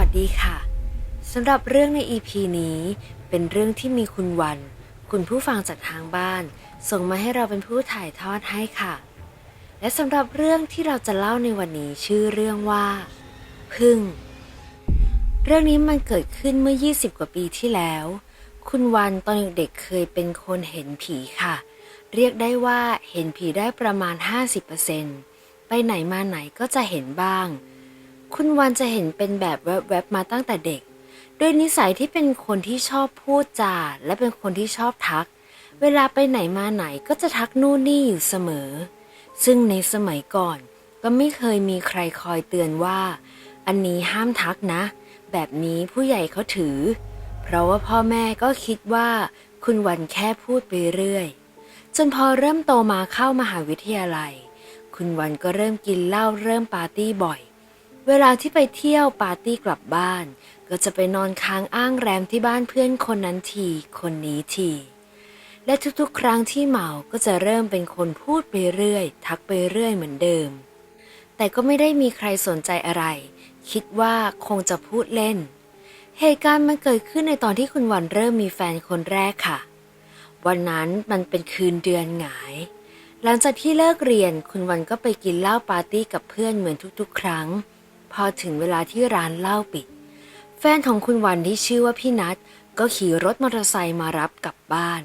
วัสดีค่ะสำหรับเรื่องใน EP นี้ เป็นเรื่องที่มีคุณวัน คุณผู้ฟังจากทางบ้าน ส่งมาให้เราเป็นผู้ถ่ายทอดให้ค่ะ และสำหรับเรื่องที่เราจะเล่าในวันนี้ชื่อเรื่องว่า พึ่ง เรื่องนี้มันเกิดขึ้นเมื่อ 20 กว่าปีที่แล้ว คุณวันตอนเด็กๆเคยเป็นคนเห็นผีค่ะ เรียกได้ว่าเห็นผีได้ประมาณ 50%ไปไหนมาไหนก็จะเห็นบ้าง คุณวันจะเห็นเป็นแบบแวบๆมาตั้งแต่เด็กโดยนิสัยที่เป็นคนที่ชอบพูดจาและเป็นคนที่ชอบทัก เวลาไปไหนมาไหนก็จะทักนู่นนี่อยู่เสมอ ซึ่งในสมัยก่อนก็ไม่เคยมีใครคอยเตือนว่า อันนี้ห้ามทักนะ แบบนี้ผู้ใหญ่เขาถือ เพราะว่าพ่อแม่ก็คิดว่าคุณวันแค่พูดไปเรื่อย จนพอเริ่มโตมาเข้ามหาวิทยาลัย คุณวันก็เริ่มกินเหล้าเริ่มปาร์ตี้บ่อย เวลาที่ไปเที่ยวปาร์ตี้กลับบ้าน ก็จะไปนอนค้างอ้างแรมที่บ้านเพื่อนคนนั้นทีคนนี้ทีและทุกๆ ครั้งที่เมาก็จะเริ่มเป็นคนพูดไปเรื่อย ทักไปเรื่อยเหมือนเดิม แต่ก็ไม่ได้มีใครสนใจอะไร คิดว่าคงจะพูดเล่น เหตุการณ์มันเกิดขึ้นในตอนที่คุณวันเริ่มมีแฟนคนแรกค่ะ วันนั้นมันเป็นคืนเดือนหงาย หลังจากที่เลิกเรียนคุณวันก็ไปกินเหล้าปาร์ตี้กับเพื่อนเหมือนทุกๆ ครั้ง พอถึงเวลาที่ร้านเหล้าปิด แฟนของคุณวันที่ชื่อว่าพี่นัทก็ขี่รถมอเตอร์ไซค์มารับกลับบ้าน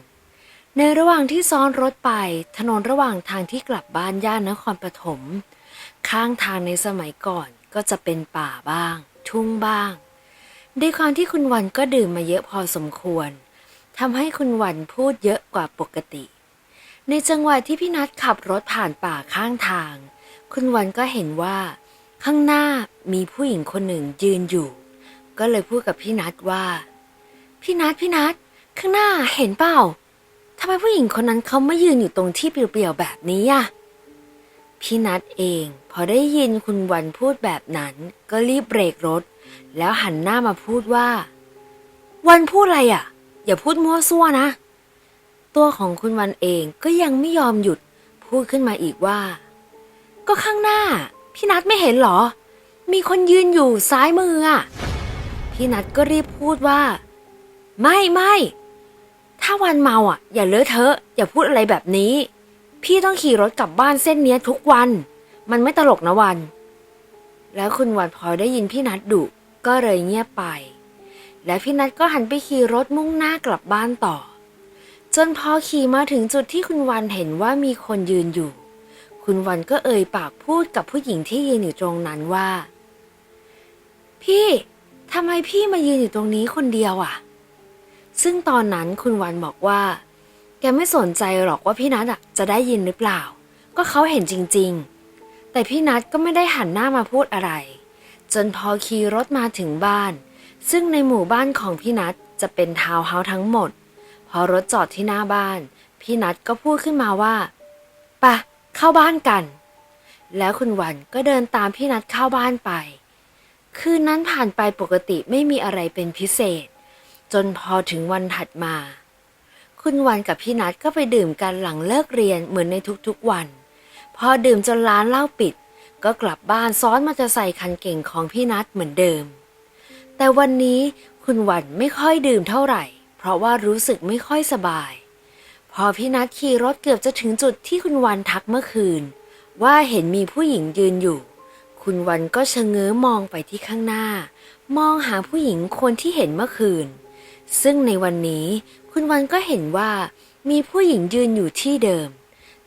ในระหว่างที่ซ้อนรถไป ถนนระหว่างทางที่กลับบ้านย่านนครปฐมข้างทางในสมัยก่อนก็จะเป็นป่าบ้าง ทุ่งบ้างด้วยความที่คุณวันก็ดื่มมาเยอะพอสมควรทำให้คุณวันพูดเยอะกว่าปกติ ในจังหวะที่พี่นัทขับรถผ่านป่าข้างทาง คุณวันก็เห็นว่า ข้างหน้ามีผู้หญิงคนหนึ่งยืนอยู่ ก็เลยพูดกับพี่นัทว่า พี่นัทพี่นัทข้างหน้าเห็นเปล่าทำไมผู้หญิงคนนั้นเขาไม่ยืนอยู่ตรงที่เปลี่ยวๆแบบนี้อะพี่นัทเอง พอได้ยินคุณวันพูดแบบนั้น ก็รีบเบรกรถ แล้วหันหน้ามาพูดว่า วันพูดอะไรอะอย่าพูดมั่วซั่วนะ ตัวของคุณวันเองก็ยังไม่ยอมหยุด พูดขึ้นมาอีกว่า ก็ข้างหน้า พี่นัทไม่เห็นเหรอ มีคนยืนอยู่ซ้ายมืออะ พี่นัทก็รีบพูดว่า ไม่ไม่ถ้าวันเมาอะ อย่าเลอะเทอะ อย่าพูดอะไรแบบนี้ พี่ต้องขี่รถกลับบ้านเส้นเนี้ยทุกวัน มันไม่ตลกนะวัน แล้วคุณวันพอได้ยินพี่นัทดุก็เลยเงียบไป และพี่นัทก็หันไปขี่รถมุ่งหน้ากลับบ้านต่อ จนพอขี่มาถึงจุดที่คุณวันเห็นว่ามีคนยืนอยู่ คุณวันก็เอ่ยปากพูดกับผู้หญิงที่ยืนอยู่ตรงนั้นว่า พี่ทำไมพี่มายืนอยู่ตรงนี้คนเดียวอะ ซึ่งตอนนั้นคุณวันบอกว่า แกไม่สนใจหรอกว่าพี่นัทอะจะได้ยินหรือเปล่า ก็เขาเห็นจริง ๆ แต่พี่นัทก็ไม่ได้หันหน้ามาพูดอะไร จนพอขี่รถมาถึงบ้าน ซึ่งในหมู่บ้านของพี่นัทจะเป็นทาวน์เฮาส์ทั้งหมด พอรถจอดที่หน้าบ้าน พี่นัทก็พูดขึ้นมาว่าปะ เข้าบ้านกัน แล้วคุณวันก็เดินตามพี่นัทเข้าบ้านไป คืนนั้นผ่านไปปกติไม่มีอะไรเป็นพิเศษ จนพอถึงวันถัดมา คุณวันกับพี่นัทก็ไปดื่มกันหลังเลิกเรียนเหมือนในทุกๆวัน พอดื่มจนร้านเหล้าปิด ก็กลับบ้านซ้อนมอเตอร์ไซค์คันเก่งของพี่นัทเหมือนเดิม แต่วันนี้คุณวันไม่ค่อยดื่มเท่าไหร่ เพราะว่ารู้สึกไม่ค่อยสบาย พอพี่นัทขี่รถเกือบจะถึงจุดที่คุณวันทักเมื่อคืน ว่าเห็นมีผู้หญิงยืนอยู่ คุณวันก็ชะเง้อมองไปที่ข้างหน้า มองหาผู้หญิงคนที่เห็นเมื่อคืน ซึ่งในวันนี้คุณวันก็เห็นว่ามีผู้หญิงยืนอยู่ที่เดิม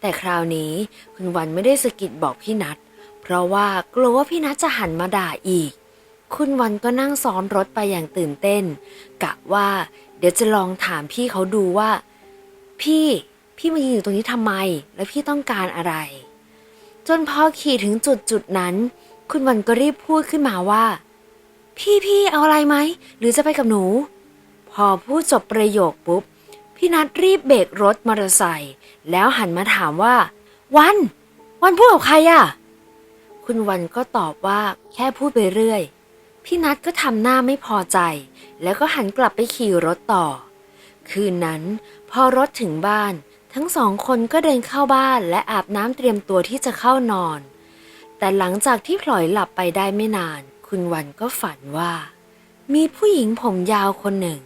แต่คราวนี้คุณวันไม่ได้สะกิดบอกพี่นัทเพราะว่ากลัวว่าพี่นัทจะหันมาด่าอีก คุณวันก็นั่งซ้อนรถไปอย่างตื่นเต้น กะว่า เดี๋ยวจะลองถามพี่เขาดูว่า พี่พี่มายืนอยู่ตรงนี้ทำไม และพี่ต้องการอะไร จนพอขี่ถึงจุดจุดนั้น คุณวันก็รีบพูดขึ้นมาว่า พี่พี่เอาอะไรไหม หรือจะไปกับหนู พอพูดจบประโยคปุ๊บ พี่นัทรีบเบรกรถมอเตอร์ไซค์แล้วหันมาถามว่า วัน วันพูดกับใครอะคุณวันก็ตอบว่าแค่พูดไปเรื่อย พี่นัทก็ทำหน้าไม่พอใจ แล้วก็หันกลับไปขี่รถต่อ คืนนั้น พอรถถึงบ้าน ทั้งสองคนก็เดินเข้าบ้านและอาบน้ำเตรียมตัวที่จะเข้านอน แต่หลังจากที่พลอยหลับไปได้ไม่นาน คุณวันก็ฝันว่า มีผู้หญิงผมยาวคนหนึ่ง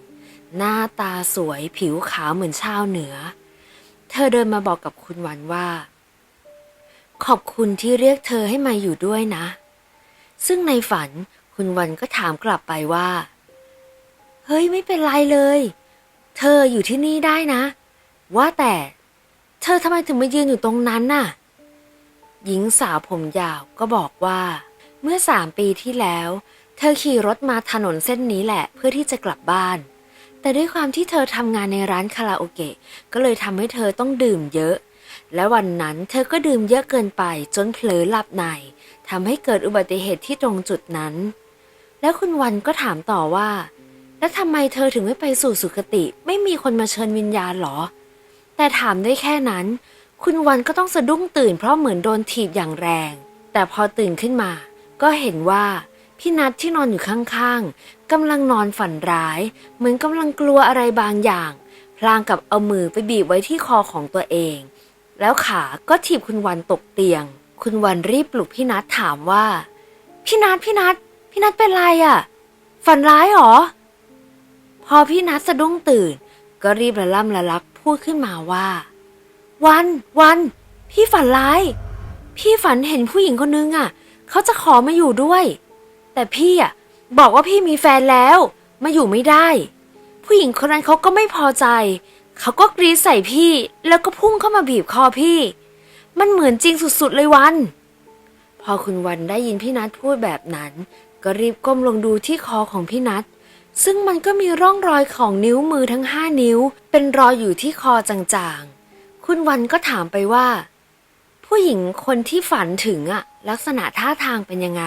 หน้าตาสวยผิวขาวเหมือนชาวเหนือ เธอเดินมาบอกกับคุณวันว่า ขอบคุณที่เรียกเธอให้มาอยู่ด้วยนะ ซึ่งในฝันคุณวันก็ถามกลับไปว่า เฮ้ยไม่เป็นไรเลย เธออยู่ที่นี่ได้นะ ว่าแต่ เธอทำไมถึงมายืนอยู่ตรงนั้นน่ะ หญิงสาวผมยาวก็บอกว่า เมื่อสามปีที่แล้ว เธอขี่รถมาถนนเส้นนี้แหละเพื่อที่จะกลับบ้าน แต่ด้วยความที่เธอทำงานในร้านคาราโอเกะก็เลยทำให้เธอต้องดื่มเยอะ และวันนั้นเธอก็ดื่มเยอะเกินไปจนเผลอหลับในทำให้เกิดอุบัติเหตุที่ตรงจุดนั้น แล้วคุณวันก็ถามต่อว่า แล้วทำไมเธอถึงไม่ไปสู่สุคติ ไม่มีคนมาเชิญวิญญาณหรอ แต่ถามได้แค่นั้น คุณวันก็ต้องสะดุ้งตื่นเพราะเหมือนโดนถีบอย่างแรง แต่พอตื่นขึ้นมา ก็เห็นว่าพี่นัทที่นอนอยู่ข้างๆกำลังนอนฝันร้าย เหมือนกำลังกลัวอะไรบางอย่าง พลางกับเอามือไปบีบไว้ที่คอของตัวเอง แล้วขาก็ถีบคุณวันตกเตียง คุณวันรีบปลุกพี่นัทถามว่า พี่นัทพี่นัทพี่นัทเป็นไรอะ่ะ ฝันร้ายหรอ พอพี่นัทสะดุ้งตื่น ก็รีบละล่ำละลักพูดขึ้นมาว่า วันวัน พี่ฝันร้าย พี่ฝันเห็นผู้หญิงคนนึงอะ เขาจะขอมาอยู่ด้วย แต่พี่อะบอกว่าพี่มีแฟนแล้ว มาอยู่ไม่ได้ ผู้หญิงคนนั้นเขาก็ไม่พอใจ เขาก็กรีดใส่พี่ แล้วก็พุ่งเข้ามาบีบคอพี่ มันเหมือนจริงสุดๆเลยวัน พอคุณวันได้ยินพี่นัทพูดแบบนั้น ก็รีบก้มลงดูที่คอของพี่นัท ซึ่งมันก็มีร่องรอยของนิ้วมือทั้งห้านิ้ว เป็นรอยอยู่ที่คอจางๆ คุณวันก็ถามไปว่า ผู้หญิงคนที่ฝันถึงอะลักษณะท่าทางเป็นยังไง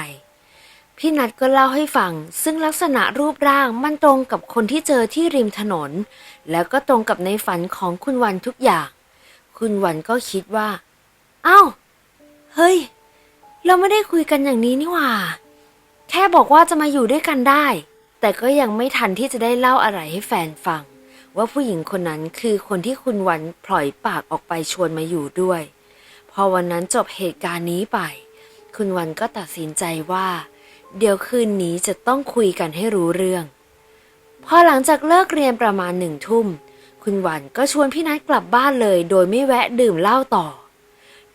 พี่นัทก็เล่าให้ฟัง ซึ่งลักษณะรูปร่างมันตรงกับคนที่เจอที่ริมถนน แล้วก็ตรงกับในฝันของคุณวันทุกอย่าง คุณวันก็คิดว่าอ้าวเฮ้ย เราไม่ได้คุยกันอย่างนี้นี่หว่า แค่บอกว่าจะมาอยู่ด้วยกันได้ แต่ก็ยังไม่ทันที่จะได้เล่าอะไรให้แฟนฟัง ว่าผู้หญิงคนนั้นคือคนที่คุณวันปล่อยปากออกไปชวนมาอยู่ด้วย พอวันนั้นจบเหตุการณ์นี้ไป คุณวันก็ตัดสินใจว่า เดี๋ยวคืนนี้จะต้องคุยกันให้รู้เรื่อง พอหลังจากเลิกเรียนประมาณหนึ่งทุ่ม คุณวันก็ชวนพี่นัทกลับบ้านเลย โดยไม่แวะดื่มเหล้าต่อ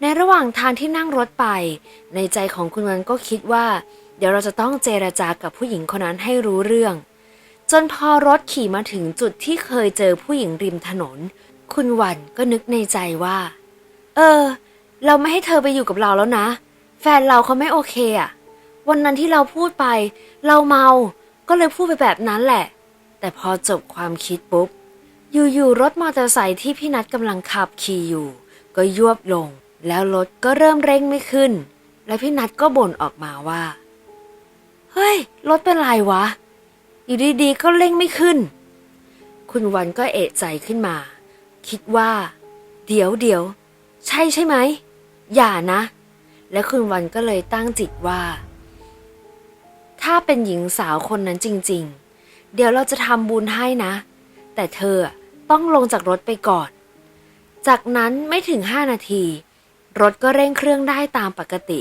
ในระหว่างทางที่นั่งรถไป ในใจของคุณวันก็คิดว่า เดี๋ยวเราจะต้องเจรจากับผู้หญิงคนนั้นให้รู้เรื่อง จนพอรถขี่มาถึงจุดที่เคยเจอผู้หญิงริมถนน คุณวันก็นึกในใจว่า เออ เราไม่ให้เธอไปอยู่กับเราแล้วนะ แฟนเราเขาไม่โอเคอะวันนั้นที่เราพูดไป เราเมา ก็เลยพูดไปแบบนั้นแหละ แต่พอจบความคิดปุ๊บ อยู่ๆรถมอเตอร์ไซค์ที่พี่นัทกำลังขับขี่อยู่ ก็ยวบลง แล้วรถก็เริ่มเร่งไม่ขึ้น และพี่นัทก็บ่นออกมาว่า ฮ้ย รถเป็นไรวะ อยู่ดีๆ ก็เร่งไม่ขึ้น คุณวันก็เอะใจขึ้นมา คิดว่า เดี๋ยวเดี๋ยวใช่ใช่ไหม อย่านะ และคุณวันก็เลยตั้งจิตว่า ถ้าเป็นหญิงสาวคนนั้นจริง ๆ เดี๋ยวเราจะทำบุญให้นะ แต่เธอต้องลงจากรถไปก่อน จากนั้นไม่ถึงห้านาที รถก็เร่งเครื่องได้ตามปกติ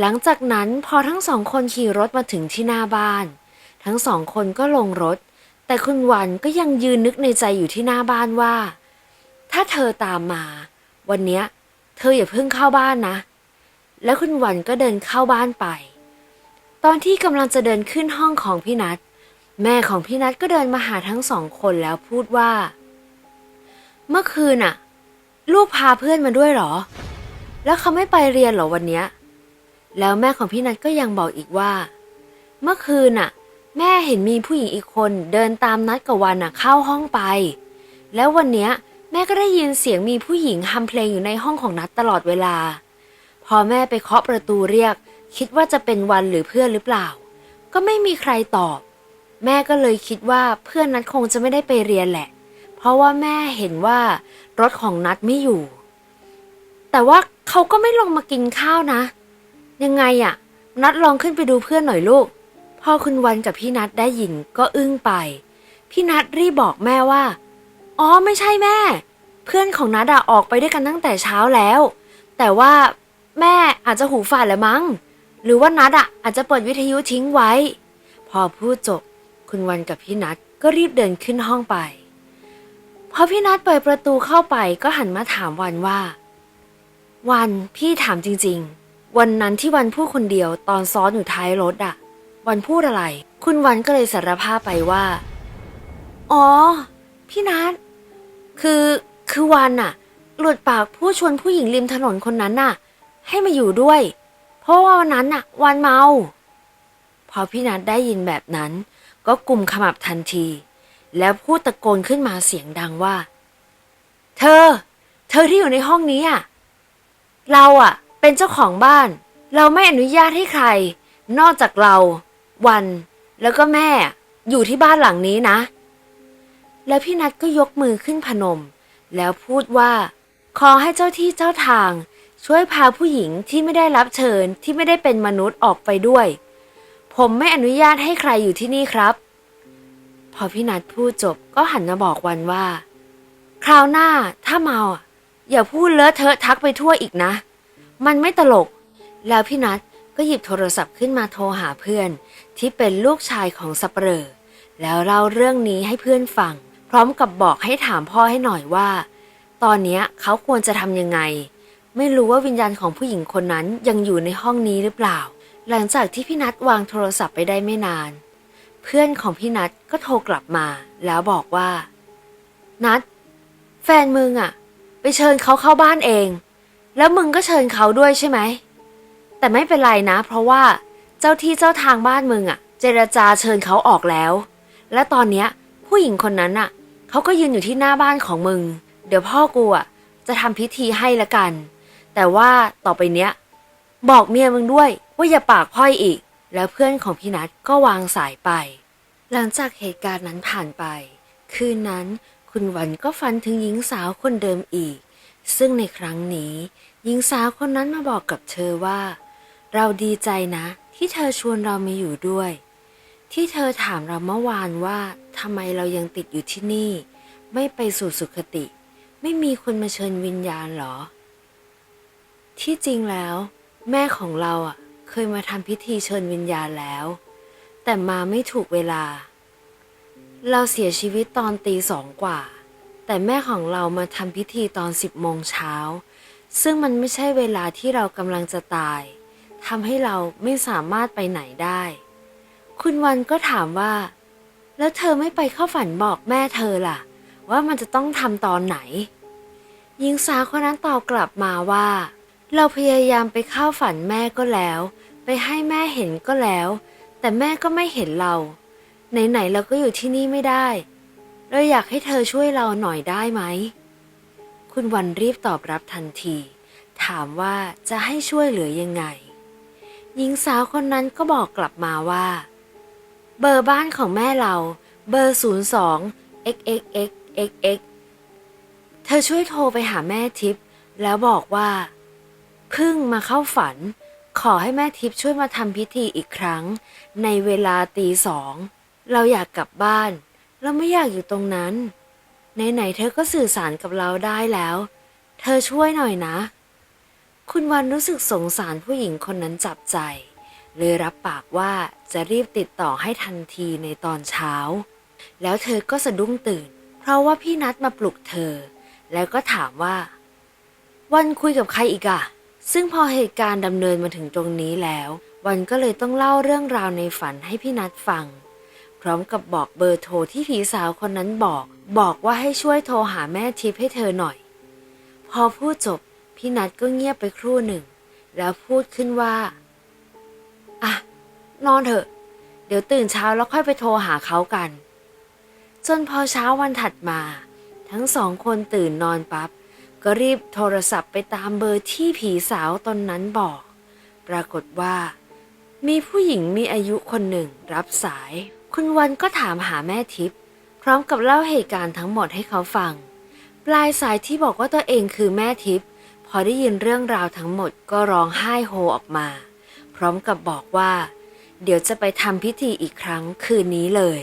หลังจากนั้นพอทั้งสองคนขี่รถมาถึงที่หน้าบ้าน ทั้งสองคนก็ลงรถ แต่คุณวันก็ยังยืนนึกในใจอยู่ที่หน้าบ้านว่า ถ้าเธอตามมา วันเนี้ย เธออย่าเพิ่งเข้าบ้านนะ แล้วคุณวันก็เดินเข้าบ้านไป ตอนที่กำลังจะเดินขึ้นห้องของพี่นัทแม่ของพี่นัทก็เดินมาหาทั้งสองคนแล้วพูดว่า เมื่อคืนน่ะ ลูกพาเพื่อนมาด้วยเหรอ แล้วเขาไม่ไปเรียนเหรอวันเนี้ย แล้วแม่ของพี่นัทก็ยังบอกอีกว่า เมื่อคืนน่ะ แม่เห็นมีผู้หญิงอีกคนเดินตามนัดกับวันน่ะเข้าห้องไป แล้ววันเนี้ยแม่ก็ได้ยินเสียงมีผู้หญิงทำเพลงอยู่ในห้องของนัดตลอดเวลา พอแม่ไปเคาะประตูเรียก คิดว่าจะเป็นวันหรือเพื่อนหรือเปล่า ก็ไม่มีใครตอบ แม่ก็เลยคิดว่าเพื่อนนัดคงจะไม่ได้ไปเรียนแหละ เพราะว่าแม่เห็นว่ารถของนัดไม่อยู่ แต่ว่าเขาก็ไม่ลงมากินข้าวนะ ยังไงอะนัดลองขึ้นไปดูเพื่อนหน่อยลูก พ่อคุณวันกับพี่นัดได้ยินก็อึ้งไป พี่นัดรีบบอกแม่ว่า อ๋อไม่ใช่แม่ เพื่อนของนัดอะออกไปด้วยกันตั้งแต่เช้าแล้ว แต่ว่าแม่อาจจะหูฝาดแหละมั้ง หรือว่านัดอะอาจจะเปิดวิทยุทิ้งไว้ พอพูดจบ คุณวันกับพี่นัทก็รีบเดินขึ้นห้องไป พอพี่นัทเปิดประตูเข้าไปก็หันมาถามวันว่า วันพี่ถามจริง ๆ วันนั้นที่วันพูดคนเดียวตอนซ้อนอยู่ท้ายรถอะวันพูดอะไร คุณวันก็เลยสารภาพไปว่า อ๋อ พี่นัทคือคือวันอะหลุดปากพูดชวนผู้หญิงริมถนนคนนั้นน่ะ ให้มาอยู่ด้วย เพราะว่าวันนั้นน่ะ วันเมา พอพี่นัทได้ยินแบบนั้น ก็กลุ่มขมับทันที แล้วพูดตะโกนขึ้นมาเสียงดังว่า เธอ เธอที่อยู่ในห้องนี้อะ เราอะ เป็นเจ้าของบ้าน เราไม่อนุญาตให้ใคร นอกจากเรา วัน แล้วก็แม่ อยู่ที่บ้านหลังนี้นะ แล้วพี่นัทก็ยกมือขึ้นพนม แล้วพูดว่า ขอให้เจ้าที่เจ้าทาง ช่วยพาผู้หญิงที่ไม่ได้รับเชิญที่ไม่ได้เป็นมนุษย์ออกไปด้วย ผมไม่อนุญาตให้ใครอยู่ที่นี่ครับ พอพี่นัทพูดจบก็หันมาบอกวันว่า คราวหน้าถ้าเมาอะอย่าพูดเลอะเทอะทักไปทั่วอีกนะ มันไม่ตลก แล้วพี่นัทก็หยิบโทรศัพท์ขึ้นมาโทรหาเพื่อน ที่เป็นลูกชายของสับเปลอแล้วเล่าเรื่องนี้ให้เพื่อนฟัง พร้อมกับบอกให้ถามพ่อให้หน่อยว่า ตอนนี้เขาควรจะทำยังไง ไม่รู้ว่าวิญญาณของผู้หญิงคนนั้นยังอยู่ในห้องนี้หรือเปล่า หลังจากที่พี่นัทวางโทรศัพท์ไปได้ไม่นาน เพื่อนของพี่นัทก็โทรกลับมา แล้วบอกว่า นัทแฟนมึงอะไปเชิญเขาเข้าบ้านเอง แล้วมึงก็เชิญเขาด้วยใช่ไหม แต่ไม่เป็นไรนะ เพราะว่าเจ้าที่เจ้าทางบ้านมึงอะเจรจาเชิญเขาออกแล้ว และตอนเนี้ยผู้หญิงคนนั้นอะเขาก็ยืนอยู่ที่หน้าบ้านของมึง เดี๋ยวพ่อกูอะจะทำพิธีให้ละกัน แต่ว่าต่อไปเนี้ย บอกเมียมึงด้วยว่าอย่าปากพ่อยอีก แล้วเพื่อนของพี่นัทก็วางสายไป หลังจากเหตุการณ์นั้นผ่านไป คืนนั้นคุณวันก็ฝันถึงหญิงสาวคนเดิมอีก ซึ่งในครั้งนี้หญิงสาวคนนั้นมาบอกกับเธอว่า เราดีใจนะที่เธอชวนเรามาอยู่ด้วย ที่เธอถามเราเมื่อวานว่าทำไมเรายังติดอยู่ที่นี่ ไม่ไปสู่สุคติ ไม่มีคนมาเชิญวิญญาณเหรอ ที่จริงแล้ว แม่ของเราอะเคยมาทำพิธีเชิญวิญญาณแล้ว แต่มาไม่ถูกเวลา เราเสียชีวิตตอนตีสองกว่า แต่แม่ของเรามาทำพิธีตอนสิบโมงเช้า ซึ่งมันไม่ใช่เวลาที่เรากำลังจะตายทำให้เราไม่สามารถไปไหนได้ คุณวันก็ถามว่า แล้วเธอไม่ไปเข้าฝันบอกแม่เธอล่ะ ว่ามันจะต้องทำตอนไหนหญิงสาวคนนั้นตอบกลับมาว่า เราพยายามไปเข้าฝันแม่ก็แล้ว ไปให้แม่เห็นก็แล้ว แต่แม่ก็ไม่เห็นเรา ไหนๆเราก็อยู่ที่นี่ไม่ได้ เราอยากให้เธอช่วยเราหน่อยได้ไหม คุณวันรีบตอบรับทันที ถามว่าจะให้ช่วยเหลือยังไง หญิงสาวคนนั้นก็บอกกลับมาว่า เบอร์บ้านของแม่เราเบอร์ 02 xxxxx เธอช่วยโทรไปหาแม่ทิพย์แล้วบอกว่าเพึ่งมาเข้าฝัน ขอให้แม่ทิพย์ช่วยมาทำพิธีอีกครั้ง ในเวลาตีสอง เราอยากกลับบ้าน เราไม่อยากอยู่ตรงนั้น ไหนๆเธอก็สื่อสารกับเราได้แล้ว เธอช่วยหน่อยนะ คุณวันรู้สึกสงสารผู้หญิงคนนั้นจับใจ เลยรับปากว่าจะรีบติดต่อให้ทันทีในตอนเช้า แล้วเธอก็สะดุ้งตื่น เพราะว่าพี่นัดมาปลุกเธอ แล้วก็ถามว่า วันคุยกับใครอีกอะซึ่งพอเหตุการณ์ดำเนินมาถึงตรงนี้แล้ว วันก็เลยต้องเล่าเรื่องราวในฝันให้พี่นัดฟัง พร้อมกับบอกเบอร์โทรที่ผีสาวคนนั้นบอก บอกว่าให้ช่วยโทรหาแม่ทิพย์ให้เธอหน่อย พอพูดจบ พี่นัดก็เงียบไปครู่หนึ่ง แล้วพูดขึ้นว่า อะ นอนเถอะ เดี๋ยวตื่นเช้าแล้วค่อยไปโทรหาเขากัน จนพอเช้าวันถัดมา ทั้งสองคนตื่นนอนปับ๊บก็รีบโทรศัพท์ไปตามเบอร์ที่ผีสาวตนนั้นบอก ปรากฏว่า มีผู้หญิงมีอายุคนหนึ่งรับสาย คุณวันก็ถามหาแม่ทิพย์พร้อมกับเล่าเหตุการณ์ทั้งหมดให้เขาฟัง ปลายสายที่บอกว่าตัวเองคือแม่ทิพย์พอได้ยินเรื่องราวทั้งหมดก็ร้องไห้โฮออกมา พร้อมกับบอกว่า เดี๋ยวจะไปทำพิธีอีกครั้งคืนนี้เลย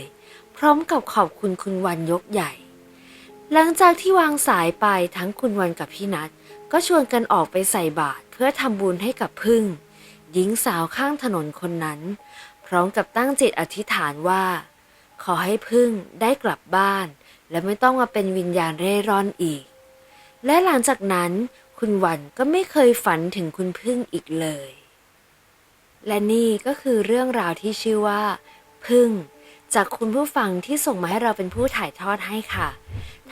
พร้อมกับขอบคุณคุณวันยกใหญ่ หลังจากที่วางสายไปทั้งคุณวันกับพี่นัทก็ชวนกันออกไปใส่บาตรเพื่อทำบุญให้กับพึ่ง หญิงสาวข้างถนนคนนั้น พร้อมกับตั้งจิตอธิษฐานว่า ขอให้พึ่งได้กลับบ้าน และไม่ต้องมาเป็นวิญญาณเร่ร่อนอีก และหลังจากนั้นคุณวันก็ไม่เคยฝันถึงคุณพึ่งอีกเลย และนี่ก็คือเรื่องราวที่ชื่อว่า พึ่ง จากคุณผู้ฟังที่ส่งมาให้เราเป็นผู้ถ่ายทอดให้ค่ะ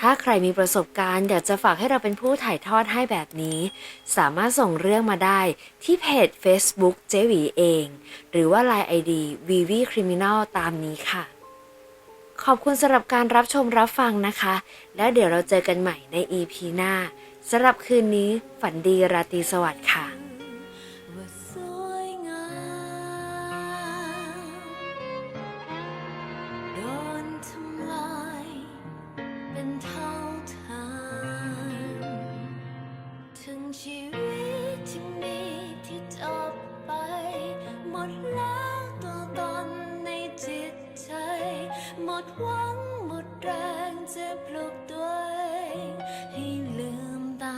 ถ้าใครมีประสบการณ์อยากจะฝากให้เราเป็นผู้ถ่ายทอดให้แบบนี้ สามารถส่งเรื่องมาได้ที่เพจ Facebook เจวีเอง หรือว่า Line ID v v Criminal ตามนี้ค่ะ ขอบคุณสำหรับการรับชมรับฟังนะคะ แล้วเดี๋ยวเราเจอกันใหม่ใน EP หน้าสำหรับคืนนี้ฝันดีราตรีสวัสดิ์ค่ะ หมดหวังหมดแรงจะปลุกตัวเองให้ลืมตา